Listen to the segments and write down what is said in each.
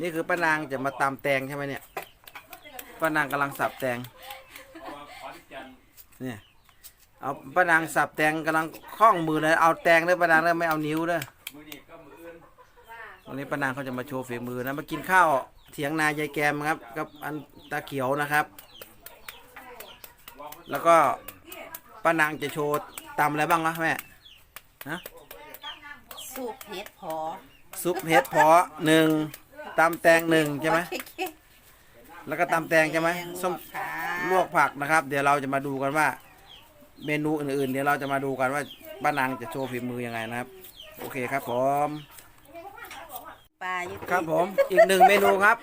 นี่คือป้านางจะมาตำแตงใช่ไหมเนี่ยป้านางกำลังสับแตงเนี่ยเอาป้านางสับแตงกำลังคล่องมือเลยเอาแตงเลยป้านางเลยไม่เอานิ้วเลยวันนี้ป้านางเขาจะมาโชว์ฝีมือนะมากินข้าวเถียงนายายแกมครับกับอันตาเขียวนะครับ แล้วก็ป้านางจะโชว์ตำอะไรบ้างนะแม่นะสูบเห็ดพอซุปเห็ดเพาะหนึ่ง ตำแตงหนึ่งใช่ไหมแล้วก็ตำแตงใช่ไหมส้มขาลวกผักนะครับ เดี๋ยวเราจะมาดูกันว่า เมนูอื่นๆ เดี๋ยวเราจะมาดูกันว่าป้านางจะโชว์ฝีมือยังไงนะครับ โอเคครับผมปลาอยู่ครับผมอีกหนึ่งเมนูครับ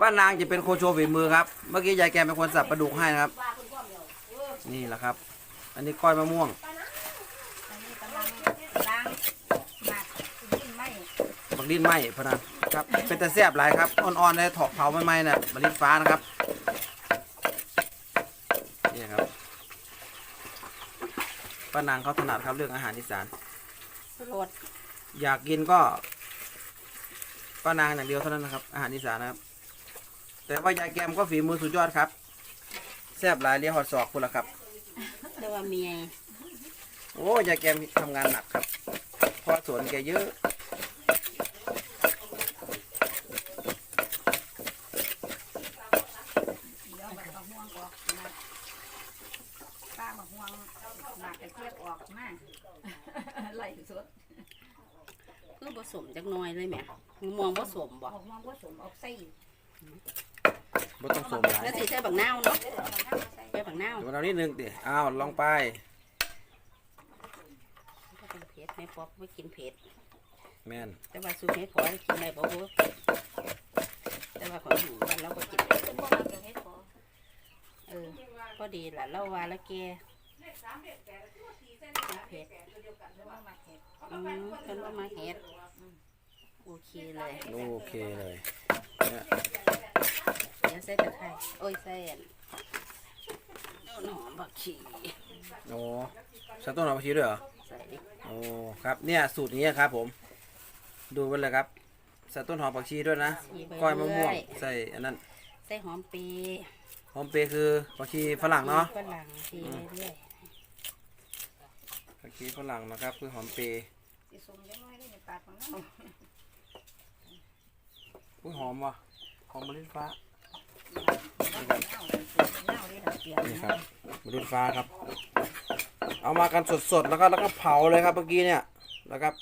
ป้านางจะเป็นคนโชว์ฝีมือครับ เมื่อกี้ยายแกมเป็นคนสับปลาดุกให้นะครับ นี่แหละครับ อันนี้ก้อยมะม่วง อันนี้กำลังล้างหมักดิ้นไม่ บักดินไหมพะนะครับ เป็นตะแซ่บหลายครับ อ่อนๆเลยถอกเผาไม่ไหมน่ะมะลิฟ้านะครับ นี่ครับ ป้านางเขาถนัดครับเรื่องอาหารอีสานรสอยากกินก็ป้านางอย่างเดียวเท่านั้นนะครับ อาหารอีสานนะครับ แต่ว่ายายแกมก็ฝีมือสุดยอดครับ แซ่บหลายเลี้ยหอดศอกคุณละครับ เรียกว่าเมีย โอ้ยายแกมทำงานหนักครับเพราะสวนแกเยอะ เดี๋ยวบักม่วงออกนะป้าบักม่วงหมักกระเทียบออกมาไหลสด คือผสมจักหน้อยเลยแหม่มองผสมบ่ออกม่วงผสมออกไส้บ่ต้องสมหลายแล้วสิใส่บักนาวเนาะใส่บักนาวเดี๋ยวเรานิดนึงดิอ้าวลองไปก็เป็นเผ็ดไม่พอไม่กินเผ็ด แม่นแต่ว่าสูตรเฮ็ดพอกินได้บ่บ่แต่ว่าของหนูบ้านเราก็กินได้เออพอดีล่ะเราว่าแล้วแกเผ็ดอืมเพิ่นว่ามาเฮ็ด โอเคเลยโอเคเลยเนี่ยเดี๋ยวใส่ตะไคร้โอ้ยใส่อันหอมผักชีโอ้ใส่ต้นหอมผักชีด้วยเหรอใส่โอ้ครับเนี่ยสูตรนี้ครับผม ดูไปเลยครับใส่ต้นหอมผักชีด้วยนะชีไปก้อยมะม่วงเรื่ใส่อันนั้นใส่หอมปีหอมเปรย์คือผักชีฝรั่งเนาะฝรั่งชีเรื่อยผักชีฝรั่งนะครับคือหอมเปรย์สิสมจังน้ อุ้ยหอมว่ะหอมมะลิฟ้า นี่ครับมะลิฟ้าครับ เอามากันสดๆแล้วก็แล้วก็เผาเลยครับเมื่อกี้เนี่ยแล้วครับ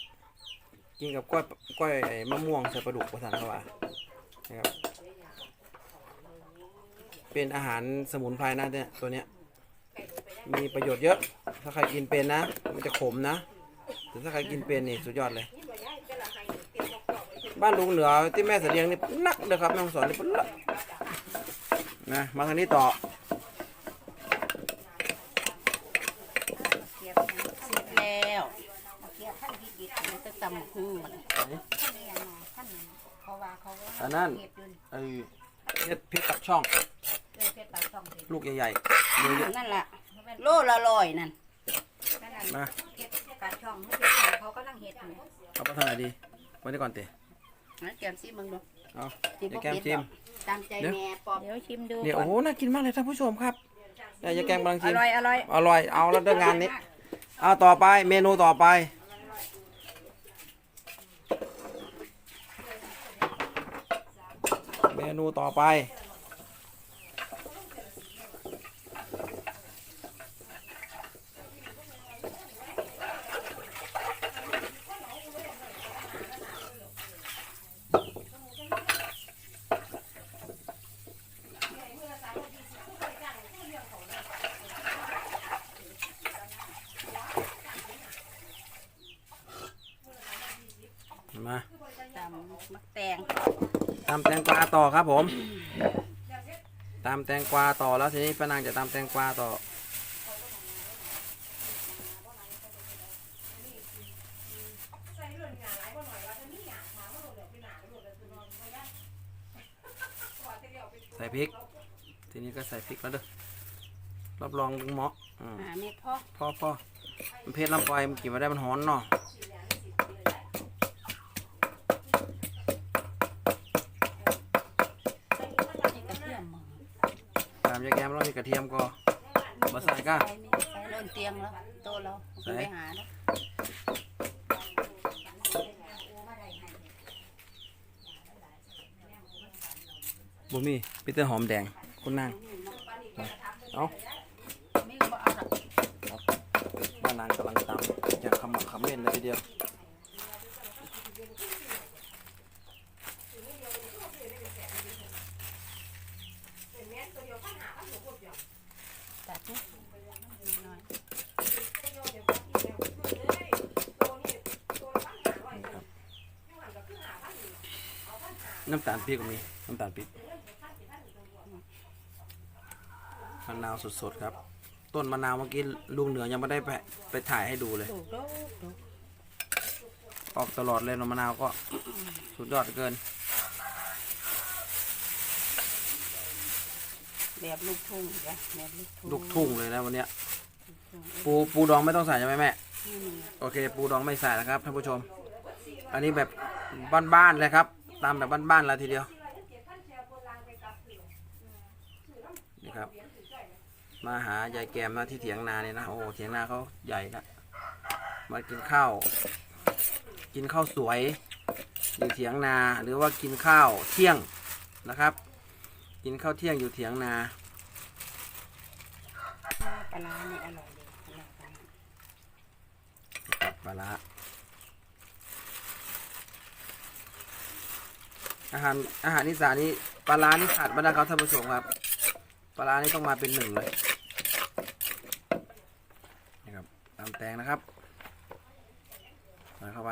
กินกับกล้วยกล้วยไอ้มะม่วงใส่ปลาดุกประสานเข้ามานะครับเป็นอาหารสมุนไพรนะเนี่ยตัวเนี้ยมีประโยชน์เยอะ ถ้าใครกินเป็นนะ มันจะขมนะแต่ถ้าใครกินเป็นนี่สุดยอดเลย บ้านลุงเหลือที่แม่เสดียงนี่นักเลยครับแม่ฮ่องสอนนี่ปุ๊ละนะมาทางนี้ต่อเกียบๆแล้วเกียบท่านที่ดิดมันจะตำหุ้งมันท่านนี่ยังไงท่านนั้นเพราะว่าเขาอันนั้นเห็ดอยู่ไอ้เพชรเพชรตักช่องเออเพชรปลาช่องเห็ดลูกใหญ่ๆเยอะนั่นล่ะโลละร้อยนั่นนั่นน่ะๆนะเพชรปลาช่องเพชรช่องเขาก็นั่งเห็ดอยู่เอาไปทางไหนดีไว้นี่ก่อนเตะ นะแกมซิมึงดูเอาสิอย่าบ่แกมเผ็ดชิมดอกตามใจแม่ปอบเดี๋ยวชิมดูเนี่ยโอ้โหน่ากินมากเลยท่านผู้ชมครับเนี่ยอย่าแกงกำลังอชิม ร่อยอร่อยอร่อย เอาแล้วเรื่องงานนี้ เอาต่อไปเมนูต่อไป เมนูต่อไป มา ตำมักแตง ตำแตงกวาต่อครับผมตำแตงกวาต่อแล้วทีนี้ป้านางจะตำแตงกวาต่อ ใส่พริก ทีนี้ก็ใส่พริกแล้วเด้อรับรองลุงเหมาะอืมหาเม็ดพ่อพ่อพ่อมันเพชรลำปล่อยมันกินมาได้มันหอนเนาะ ยายแกมเรามีกระเทียมก็มาใส่ก้าใส่นี่ใส่เริ่มเตียงแล้วโตะเราใส่ไปหาแล้วบุมีพีเตอร์หอมแดงคุณนางเอาไม่ก็บ่เอาดอกป้านางกำลังตำอย่างขมักเขม้นเลยทีเดียว ตัดนี่น้อย น้ำตาลปี๊บก็มี น้ำตาลปี๊บมะนาวสดๆครับ ต้นมะนาวเมื่อกี้ลุงเหนือยังไม่ได้ไปไปถ่ายให้ดูเลยๆดูดูดูออกตลอดเลยเนอะมะนาวก็สุดยอดเกิน แบบลูกทุ่งจ้ะแบบลูกทุ่งลูกทุ่งเลยนะวันเนี้ย ลูกทุ่งปูปูดองไม่ต้องใส่ใช่ไหมแม่ นี่มันโอเค ปูดองไม่ใส่นะครับท่านผู้ชม อันนี้แบบบ้านๆเลยครับ ตามแบบบ้านๆเลยทีเดียวนี่ครับ มาหายายแกมนะที่เถียงนาเนี่ยนะโอ้โหเถียงนาเขาใหญ่ละมากินข้าว กินข้าวสวยอยู่เถียงนาหรือว่ากินข้าวเที่ยงนะครับ กินข้าวเที่ยงอยู่เถียงนาปลาร้านี่อร่อยดีอร่อยจังปลาร้า อาหารอาหารนิสานนี่ปลาร้านี่ขาดไม่ได้ครับท่านผู้ชมครับ ปลาร้านี่ต้องมาเป็นหนึ่งเลยนะครับตามแตงนะครับใส่เข้าไป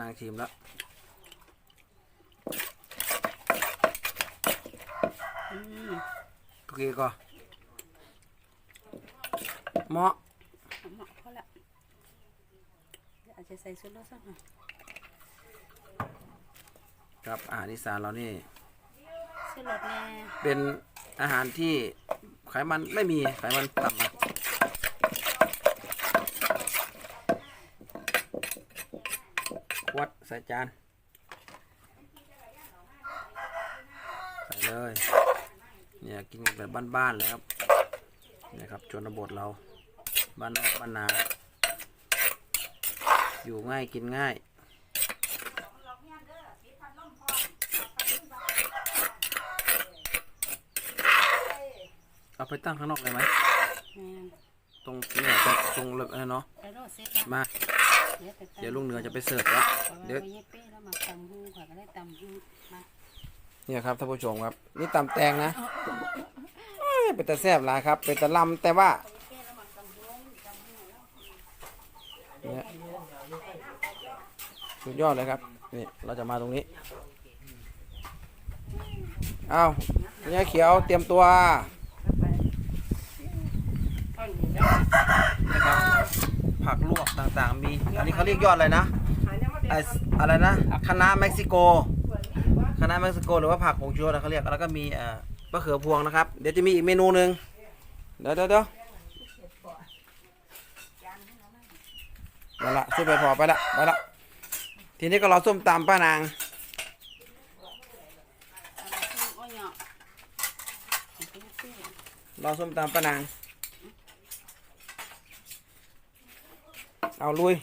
นางชิมแล้วอืมโอเคก็เหมาะเหมาะพอละเดี๋ยวอาจจะใส่ชุดรสสักหน่อยครับอาหารอีสานเรานี่ชุดรสแน่เป็นอาหารที่ไขมันไม่มีไขมันต่ำนะข วดใส่จาน ใส่เลย เนี่ยกินแบบบ้านๆเลยครับเนี่ยครับชนบทเรา บ้านนอกบ้านนา อยู่ง่ายกินง่ายเอาไปตั้งข้างนอกเลยไหมแม่นตรงเนี่ยตรงตรงเลยเนาะไปโรดเสร็จแล้วมา เดี๋ยวลุงเหนือจะไปเสิร์ฟแล้วเดี๋ยวเนี่ยครับท่านผู้ชมครับ นี่ตำแตงนะเอ้ยเป็นตะแซบหลายครับ เป็นตะลำแต่ว่าเนี่ยสุดยอดเลยครับ นี่เราจะมาตรงนี้เอาเนี่ยเขียวเตรียมตัวนะครับ ผักลวกต่างๆ มี อันนี้เขาเรียกยอดอะไรนะไออะไรนะคะน้าเม็กซิโกคณะเม็กซิโก หรือว่าผักผงชูรสนะเขาเรียก แล้วก็มีเอ่อมะเขือพวงนะครับ เดี๋ยวจะมีอีกเมนูหนึ่งเดี๋ยวเดี๋ยวเดี๋ยวมาละช่วยไปพอไปละไปละ ทีนี้ก็รอส้มตำป้านางรอส้มตำป้านาง เอาลุย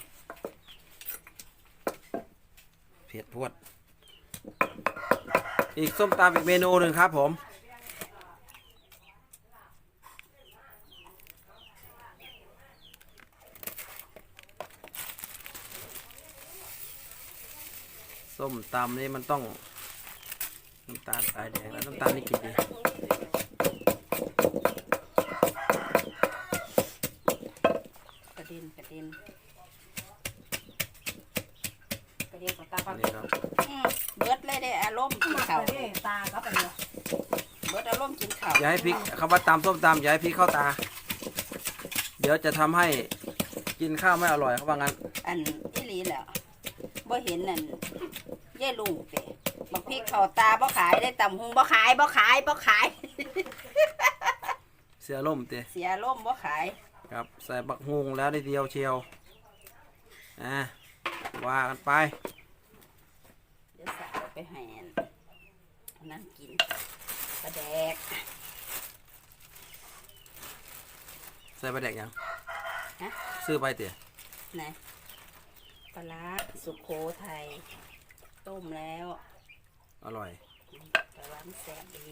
เผ็ดพวด อีกส้มตำอีกเมนูหนึ่งครับผม ส้มตำนี่มันต้องน้ำตาลสายแดงแล้วน้ำตาลนี่กี่ดี กระเด็นกระเด็นกระเด็นกับตาปังนี่ครับอืมเบิดเลยได้อารมณ์กินข้าวเด้ตาก็ไปเลยเบิดอารมณ์กินข้าวอย่าให้พริกคำว่าตำส้มตำอย่าให้พริกเข้าตา เดี๋ยวจะทำให้กินข้าวไม่อร่อยเขาว่างั้นอันที่ลีแหละบ่เห็นนั่นยายลุงเตะบักพริกเขาตาบ่ขายได้ตำหุงบ่ขายบ่ขายบ่ขาย เสือล่มเตะเสียร่มบ่ขาย ครับใส่บักฮุงแล้วได้เดียวเชียวอะว่ากันไปเดี๋ยวสาว ไปให้อันอันนั่นกินปลาแดกใส่ไปแดกยังฮะซื้อไปเตะนะปลาร้าสุโขทัยต้มแล้ว อร่อยปลาร้ามันแสบดี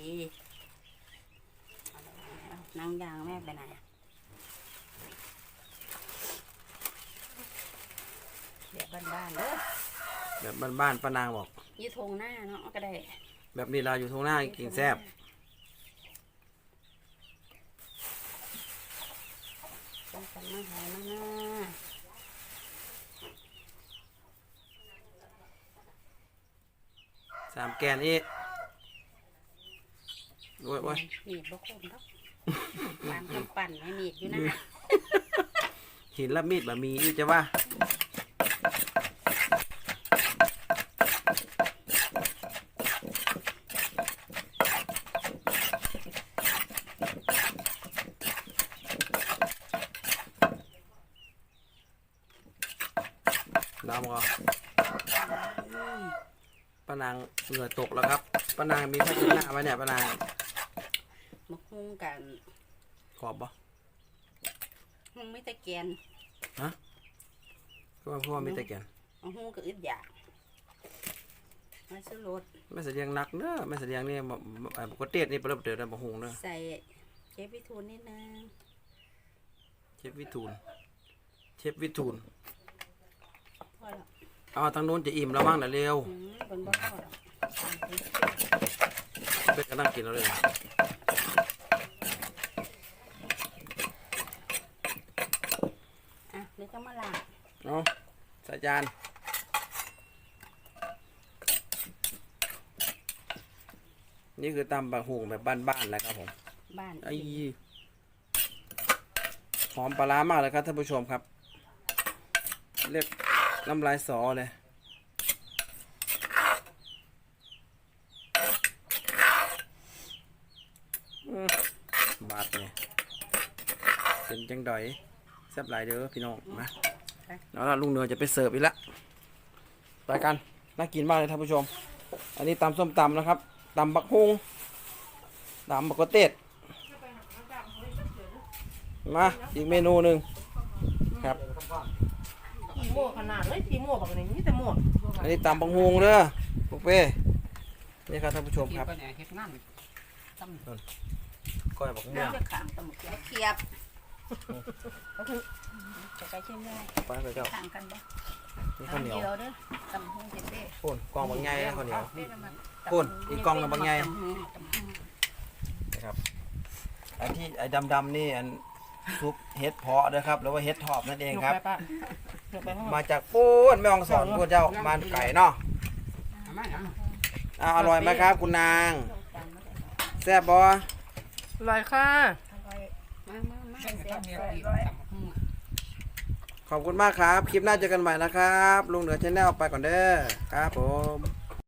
เอาละเอานั่งยางแม่ไปไหนอะเดี๋ยวบ้านๆเด้อแบบบ้านๆป้านางบอก อยี่ทงหน้าเนาะก็ได้แบบนี้เราอยู่ทงหน้ากินแซ่บต้องกันมาหายมาหน้าสามแกนอีกโอ้ยโอ้ยมีดบ่คมเนาะวางกำปั่นให้มีดอยู่นะ หินและมีดบะมีอีกจะว่าน้ำก็ป้านาง เหงื่อตกแล้วครับป้านางมีผ้าเช็ดหน้าไว้เนี่ยป้านางมาหุ้งกันกรอบปะหุ้งไม่ตะเกียนเพราะว่าเพราะว่ามีแต่แกนมาหุ้งก็อึดอยากมาซื้อรถไม่เสียงหนักเนอะไม่เสียงนี่บ่บ่ไอ้ปกตินี่เปลือกเดือดบะฮงเนอะใส่เชฟวิทูนนิดนึงเชฟวิทูลเชฟวิทูลพอแล้วเอาทางโน้นจะอิ่มแล้วมั้งเดี๋ยวเร็วอืมบนบ่พอแล้ว เป็ดก็นั่งกินแล้วเลยอะเดี๋ยวจะมาล้างเอาใส่จานนี่คือตำบะฮงแบบบ้านๆแหล้วครับผมบ้านไอ้หอมปลาร้ามากเลยครับท่านผู้ชมครับ เรียกน้ำลายสอเลยอืมบา ดเนี่ยเป็นจังดอยแซ่บหลายเด้อพี่น้องมาแล้วล่ะลุงเหนือจะไปเสิร์ฟอีกแล้วไปกันน่ากินมากเลยท่านผู้ชม อันนี้ตำส้มตำนะครับตำบักฮุงตำบักกะเต็ดมาอีกเมนูหนึ่งครับพี่โม่ขนาดเลยพี่โม่แบบนี้มีแต่โม่อันนี้ตำบังฮวงเด้อบุฟเฟ่นี่ครับท่านผู้ชมครับ ก้อยบักม่วงจะขางตะหมุกเขียบจะไปชิมได้ไปไปเจ้าขางกันบ่นี่ข้าวเหนียวเดียวเด้อตำหุ้งเจ็ดเด้พูนกองบางใหญ่นะข้าวเหนียวเด้อมันพูนอีกกองหนึ่งบางใหญ่ตำหุ้งตำหุ้งนะครับไอ้ที่ไอ้ดำๆนี่อันซุปเห็ดเพาะนะครับหรือว่าเห็ดทอบนั่นเองครับป้าเดี๋ยวไปห้องมาจากปูนแม่ฮ่องสอนพูนเจ้าบ้านไก่เนาะมาหยังอ่าอร่อยไหมครับ คุณนางแซ่บบ่อ ร่อยค่ะมามามาแซ่แซ่บบเดียวแซ่บอีกร้อยขอบคุณมากครับ คลิปหน้าเจอกันใหม่นะครับ ลุงเหนือชแนลไปก่อนเด้อ ครับผม